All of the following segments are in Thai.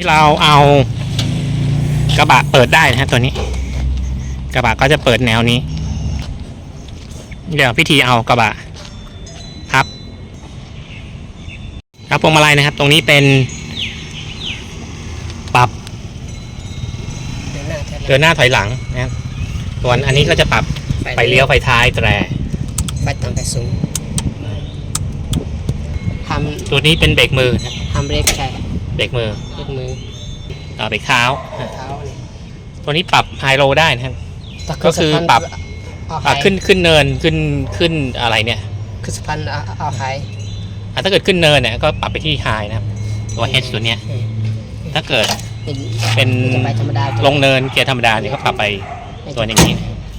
ที่เราเอากระบะเปิดได้นะฮะตัวนี้ กระบะก็จะเปิดแนวนี้ เดี๋ยวพิธีเอากระบะพับครับพวงมาลัยนะครับ ตรงนี้เป็นปรับเดินหน้าถอยหลังเดินหน้าถอยหลังนะครับส่วนอันนี้ก็จะปรับไฟเลี้ยวไฟท้ายแตรไฟต่ำไฟสูงทตัวนี้เป็นเบรกมือนะครับำทำเบรกใช่ เบรกมือเบรกมือต่อเบรกเท้า เท้าเนี่ยตัวนี้ปรับไฮโลได้นะครับแต่ก็คือปรับ เอาอะไฮขึ้นขึ้นเนินขึ้นขึ้นอะไรเนี่ยคือสะพานเอาเอาไฮอะถ้าเกิดขึ้นเนินเนี่ยก็ปรับไปที่ไฮนะครับ ตัว H ตัวเนี้ยอืมถ้าเกิดเป็นเป็นจะไปธรรมดาลงเนินเกียร์ธรรมดาเนี่ยก็ปรับไปตัวอย่างนี้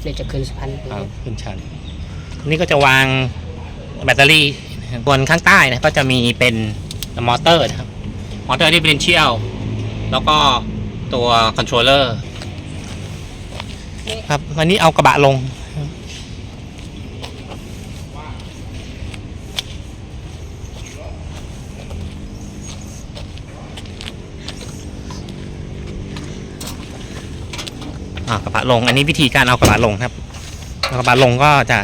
เนี่ยจะขึ้นสะพานเอาขึ้นชันนี่ก็จะวางแบตเตอรี่นะครับส่วนข้างใต้นะก็จะมีเป็นมอเตอร์นะครับ มอเตอร์ที่เป็นเชียลแล้วก็ตัวคอนโทรลเลอร์ครับวันนี้เอากระบะลง อ่ากระบะลง อันนี้วิธีการเอากระบะลงครับเอากระบะลงก็จะ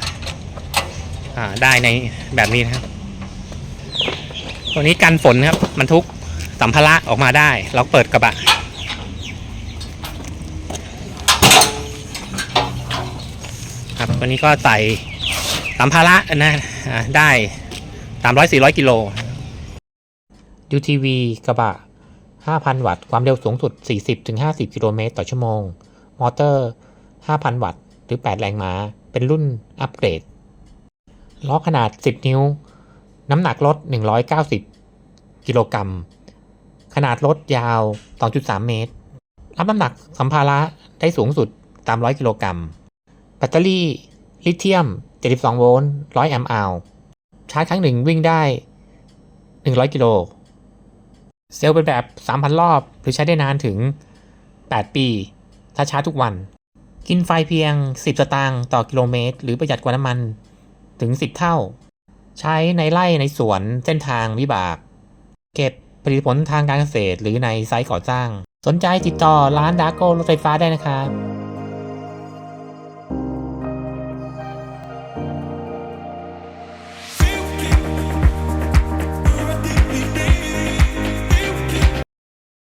อ่าได้ในแบบนี้นะครับ ตัวนี้กันฝนครับบรรทุก สัมภาระออกมาได้ เราเปิดกระบะ ครับตัวนี้ก็ใส่สัมภาระนะได้สามร้อยสี่ร้อยกิโล UTV กระบะ 5,000 วัตต์ ความเร็วสูงสุด 40-50 กิโลเมตรต่อชั่วโมง มอเตอร์ 5,000 วัตต์ หรือ 8 แรงม้า เป็นรุ่นอัปเกรด ล้อขนาด 10 นิ้ว น้ำหนักรถ190 กิโลกรัม ขนาดรถยาว 2.3 เมตร รับน้ำหนักสัมภาระได้สูงสุด 300 กิโลกรัม แบตเตอรี่ลิเธียม 72 โวลต์ 100 แอมป์อาวชาร์จครั้งหนึ่งวิ่งได้ 100 กิโล เซลล์เป็นแบบ 3,000 รอบ หรือใช้ได้นานถึง 8 ปี ถ้าชาร์จทุกวัน กินไฟเพียง 10 สตางค์ต่อกิโลเมตร หรือประหยัดกว่าน้ำมันถึง 10 เท่า ใช้ในไร่ในสวนเส้นทางวิบาก เก็บ ผลิตผลทางการเกษตร หรือในไซต์ก่อสร้าง สนใจติดต่อร้านดาโก้รถไฟฟ้าได้นะครับ